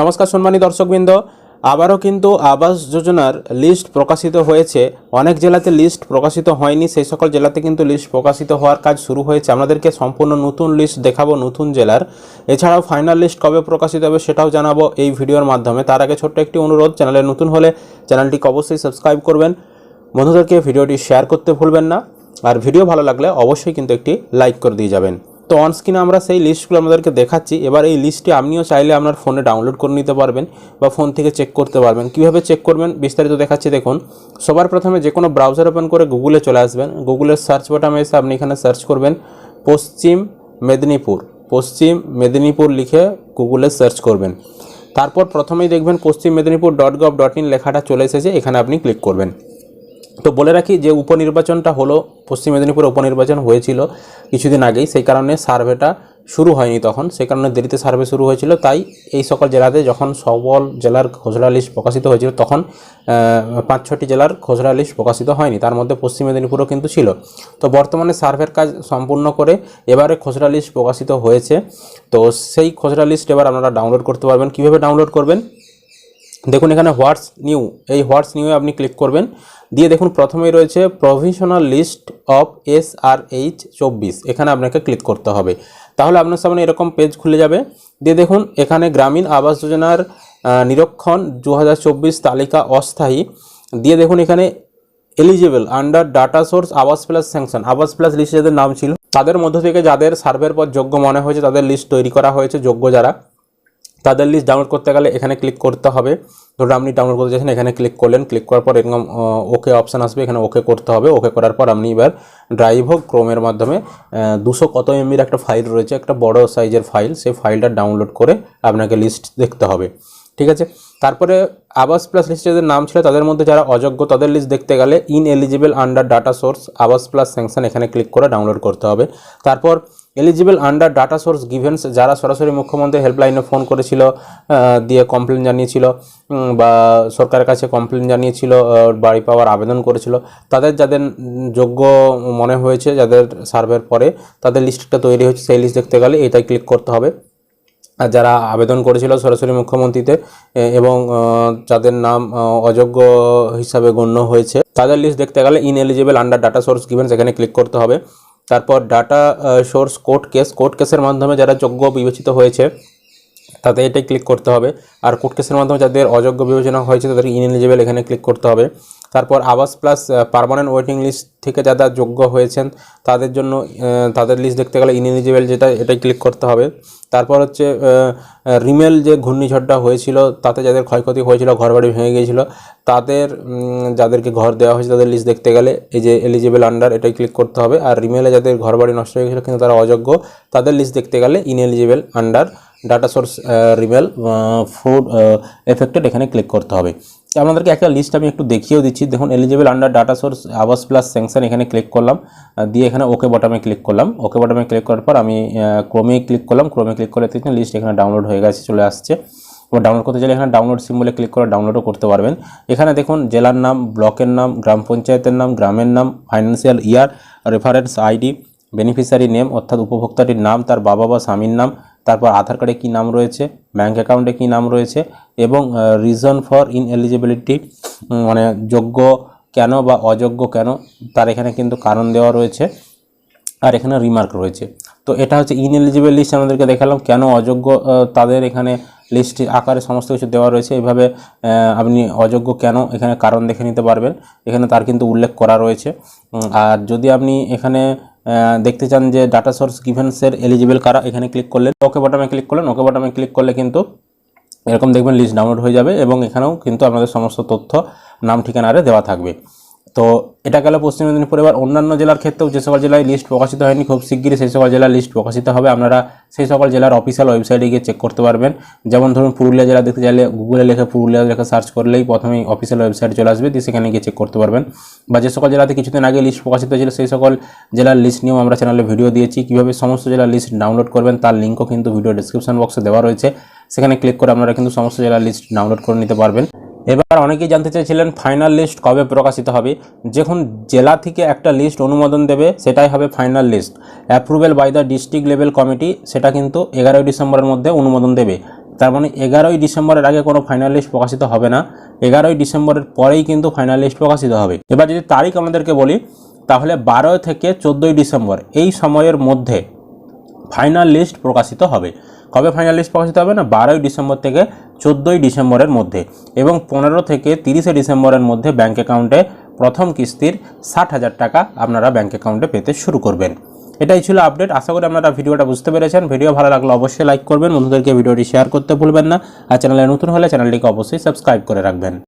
নমস্কার সম্মানী দর্শকবৃন্দ। আবারও কিন্তু আবাস যোজনার লিস্ট প্রকাশিত হয়েছে। অনেক জেলাতে লিস্ট প্রকাশিত হয়নি, সেই সকল জেলাতে কিন্তু লিস্ট প্রকাশিত হওয়ার কাজ শুরু হয়েছে। আপনাদেরকে সম্পূর্ণ নতুন লিস্ট দেখাবো নতুন জেলার। এছাড়াও ফাইনাল লিস্ট কবে প্রকাশিত হবে সেটাও জানাব এই ভিডিওর মাধ্যমে। তার আগে ছোট্ট একটি অনুরোধ, চ্যানেলে নতুন হলে চ্যানেলটিকে অবশ্যই সাবস্ক্রাইব করবেন। বন্ধুদেরকে ভিডিওটি শেয়ার করতে ভুলবেন না। আর ভিডিও ভালো লাগলে অবশ্যই কিন্তু একটি লাইক করে দিয়ে যাবেন। তো অন স্ক্রিনে আমরা সেই লিস্টগুলো আমাদেরকে দেখাচ্ছি। এবার এই লিস্টটি আপনিও চাইলে আপনার ফোনে ডাউনলোড করে নিতে পারবেন বা ফোন থেকে চেক করতে পারবেন। কীভাবে চেক করবেন? বিস্তারিত দেখাচ্ছি, দেখুন। সবার প্রথমে যে কোনো ব্রাউজার ওপেন করে গুগলে চলে আসবেন। গুগলের সার্চ বাটনে এসে আপনি এখানে সার্চ করবেন পশ্চিম মেদিনীপুর। পশ্চিম মেদিনীপুর লিখে গুগলে সার্চ করবেন। তারপর প্রথমেই দেখবেন Paschim Medinipur dot gov dot in লেখাটা চলে এসেছে। এখানে আপনি ক্লিক করবেন। তো বলে রাখি যে উপনির্বাচনটা হলো, পশ্চিম মেদিনীপুরে উপনির্বাচন হয়েছিল কিছুদিন আগেই, সেই কারণে সার্ভেটা শুরু হয়নি তখন, সেই কারণে দেরিতে সার্ভে শুরু হয়েছিল। তাই এই সকল জেলাতে যখন সকল জেলার খসড়া লিস্ট প্রকাশিত হয়েছিল, তখন পাঁচ ছটি জেলার খসড়া লিস্ট প্রকাশিত হয়নি। তার মধ্যে পশ্চিম মেদিনীপুরও কিন্তু ছিল। তো বর্তমানে সার্ভের কাজ সম্পূর্ণ করে এবারে খসড়া লিস্ট প্রকাশিত হয়েছে। তো সেই খসড়া লিস্ট এবার আপনারা ডাউনলোড করতে পারবেন। কীভাবে ডাউনলোড করবেন? দেখুন, এখানে হোয়াটস নিউ, এই হোয়াটস নিউয়ে আপনি ক্লিক করবেন, দিয়ে দেখুন প্রথমেই রয়েছে provisional list of S R H চব্বিশ। এখানে আপনাকে ক্লিক করতে হবে। তাহলে আপনার সামনে এরকম পেজ খুলে যাবে। দিয়ে দেখুন, এখানে গ্রামীণ আবাস যোজনার নিরীক্ষণ দু তালিকা অস্থায়ী। দিয়ে দেখুন, এখানে eligible under data source Awas plus sanction Awas plus লিস্টে যাদের নাম ছিল, তাদের মধ্য থেকে যাদের সার্ভের পর যোগ্য মনে হয়েছে, তাদের লিস্ট তৈরি করা হয়েছে, যোগ্য যারা। তাদের লিস্ট ডাউনলোড করতে গেলে এখানে ক্লিক করতে হবে। ধরুন আপনি ডাউনলোড করতে চাইছেন, এখানে ক্লিক করলেন ক্লিক করার পর এরকম ওকে অপশান আসবে, এখানে ওকে করতে হবে। ওকে করার পর আপনি এবার ড্রাইভ হোক ক্রোমের মাধ্যমে দুশো কত এমবির একটা ফাইল রয়েছে, একটা বড় সাইজের ফাইল সেই ফাইলটা ডাউনলোড করে আপনাকে লিস্ট দেখতে হবে। ঠিক আছে? তারপরে আবাস প্লাস লিস্টে যাদের নাম ছিল, তাদের মধ্যে যারা অযোগ্য, তাদের লিস্ট দেখতে গেলে ineligible under data source Awas plus sanction এখানে ক্লিক করে ডাউনলোড করতে হবে। তারপর eligible under data source givens যারা সরাসরি মুখ্যমন্ত্রী হেল্পলাইনে ফোন করেছিল দিয়ে কমপ্লেন জানিয়েছিল বা সরকারের কাছে কমপ্লেন জানিয়েছিল বাড়ি পাওয়ার আবেদন করেছিল, তাদের যাদের যোগ্য মনে হয়েছে, যাদের সার্ভের পরে তাদের লিস্টটা তৈরি হয়েছে, সেই লিস্ট দেখতে গেলে এটাই ক্লিক করতে হবে। আর যারা আবেদন করেছিল সরাসরি মুখ্যমন্ত্রীতে এবং যাদের নাম অযোগ্য হিসাবে গণ্য হয়েছে, তাদের লিস্ট দেখতে গেলে ineligible under data source given সেখানে ক্লিক করতে হবে। তারপর data source court case court কেসের মাধ্যমে যারা যোগ্য বিবেচিত হয়েছে, তাদের এটাই ক্লিক করতে হবে। আর কোর্ট কেসের মাধ্যমে যাদের অযোগ্য বিবেচনা হয়েছে তাদের ইনএলিজিবল এখানে ক্লিক করতে হবে। তারপর আবাস প্লাস পারমানেন্ট ওয়েটিং লিস্ট থেকে যারা যোগ্য হয়েছেন, তাদের জন্য তাদের লিস্ট দেখতে গেলে ইনএলিজিবল যেটা, এটাই ক্লিক করতে হবে। তারপর হচ্ছে রিমেল যে ঘূর্ণিঝড়টা হয়েছিল, তাতে যাদের ক্ষয়ক্ষতি হয়েছিল, ঘরবাড়ি ভেঙে গিয়েছিল, তাদের যাদেরকে ঘর দেওয়া হয়েছে, তাদের লিস্ট দেখতে গেলে এই যে এলিজিবল আন্ডার এটাই ক্লিক করতে হবে। আর রিমেলে যাদের ঘরবাড়ি নষ্ট হয়ে গেছিল কিন্তু তারা অযোগ্য, তাদের লিস্ট দেখতে গেলে ineligible under data source Remal flood affected এখানে ক্লিক করতে হবে। তো আপনাদেরকে একটা লিস্ট আমি একটু দেখিয়েও দিচ্ছি। দেখুন eligible under data source Awas plus sanction এখানে ক্লিক করলাম। দিয়ে এখানে ওকে বটমে ক্লিক করলাম। ওকে বটমে ক্লিক করার পর আমি ক্রোমে ক্লিক করলাম। ক্রোমে ক্লিক করে দেখছেন লিস্ট এখানে ডাউনলোড হয়ে গেছে, চলে আসছে। এবার ডাউনলোড করতে চাইলে এখানে ডাউনলোড সিম্বলে ক্লিক করে ডাউনলোডও করতে পারবেন। এখানে দেখুন, জেলার নাম, ব্লকের নাম, গ্রাম পঞ্চায়েতের নাম, গ্রামের নাম financial year reference ID beneficiary name অর্থাৎ উপভোক্তাটির নাম, তার বাবা বা স্বামীর নাম তারপর আধার কার্ডে কী নাম রয়েছে ব্যাঙ্ক অ্যাকাউন্টে কী নাম রয়েছে এবং রিজন ফর ইন এলিজিবিলিটি মানে যোগ্য কেন বা অযোগ্য কেন তার এখানে কিন্তু কারণ দেওয়া রয়েছে আর এখানে রিমার্ক রয়েছে। তো এটা হচ্ছে ইনএলিজিবল লিস্ট আমাদেরকে দেখালাম কেন অযোগ্য তাদের এখানে লিস্ট আকারে সমস্ত কিছু দেওয়া রয়েছে। এইভাবে আহ, আপনি অযোগ্য কেন এখানে কারণ দেখে নিতে পারবেন। এখানে তার কিন্তু উল্লেখ করা রয়েছে। আর যদি আপনি এখানে দেখতে চান যে ডাটা সোর্স গিভেন্সের এলিজিবল কারা, এখানে ক্লিক করলেন। ওকে বটমে ক্লিক করলেন। ওকে বটমে ক্লিক করলে কিন্তু এরকম দেখবেন লিস্ট ডাউনলোড হয়ে যাবে এবং এখানেও কিন্তু আপনাদের সমস্ত তথ্য, নাম ঠিকানারে দেওয়া থাকবে। তো এটা গেল পশ্চিম মেদিনীপুর। এবার অন্যান্য জেলার ক্ষেত্রেও যে সকল জেলায় লিস্ট প্রকাশিত হয়নি, খুব শিগগিরই সেই সকল জেলার লিস্ট প্রকাশিত হবে। আপনারা সেই সকল জেলার অফিসিয়াল ওয়েবসাইটে গিয়ে চেক করতে পারবেন। যেমন ধরুন, পুরুলিয়া জেলা দেখতে চাইলে গুগলে লেখে পুরুলিয়া লেখা সার্চ করলেই প্রথমেই অফিসিয়াল ওয়েবসাইট চলে আসবে। দিয়ে সেখানে গিয়ে চেক করতে পারবেন। বা যে সকল জেলাতে কিছুদিন আগে লিস্ট প্রকাশিত হয়েছিল, সেই সকল জেলার লিস্ট নিয়েও আমরা চ্যানেলে ভিডিও দিয়েছি। কীভাবে সমস্ত জেলার লিস্ট ডাউনলোড করবেন, তার লিঙ্কও কিন্তু ভিডিও ডিসক্রিপশন বক্সে দেওয়া রয়েছে। সেখানে ক্লিক করে আপনারা কিন্তু সমস্ত জেলার লিস্ট ডাউনলোড করে নিতে পারবেন। এবার অনেকেই জানতে চাইছিলেন ফাইনাল লিস্ট কবে প্রকাশিত হবে। যখন জেলা থেকে একটা লিস্ট অনুমোদন দেবে, সেটাই হবে final list. Approval by the district level committee সেটা কিন্তু এগারোই ডিসেম্বরের মধ্যে অনুমোদন দেবে। তার মানে এগারোই ডিসেম্বরের আগে কোনো ফাইনাল লিস্ট প্রকাশিত হবে না। এগারোই ডিসেম্বরের পরেই কিন্তু ফাইনাল লিস্ট প্রকাশিত হবে। এবার যদি তারিখ আমাদেরকে বলি, তাহলে বারো থেকে চোদ্দোই ডিসেম্বর, এই সময়ের মধ্যে ফাইনাল লিস্ট প্রকাশিত হবে। কবে ফাইনাল লিস্ট প্রকাশিত হবে না? বারোই ডিসেম্বর থেকে চোদ্দোই ডিসেম্বরের মধ্যে এবং পনেরো থেকে তিরিশে ডিসেম্বরের মধ্যে ব্যাঙ্ক অ্যাকাউন্টে প্রথম কিস্তির ষাট হাজার টাকা আপনারা ব্যাঙ্ক অ্যাকাউন্টে পেতে শুরু করবেন। এটাই ছিল আপডেট আশা করি আপনারা ভিডিওটা বুঝতে পেরেছেন। ভিডিও ভালো লাগলে অবশ্যই লাইক করবেন। বন্ধুদেরকে ভিডিওটি শেয়ার করতে ভুলবেন না। আর চ্যানেলে নতুন হলে চ্যানেলটিকে অবশ্যই সাবস্ক্রাইব করে রাখবেন।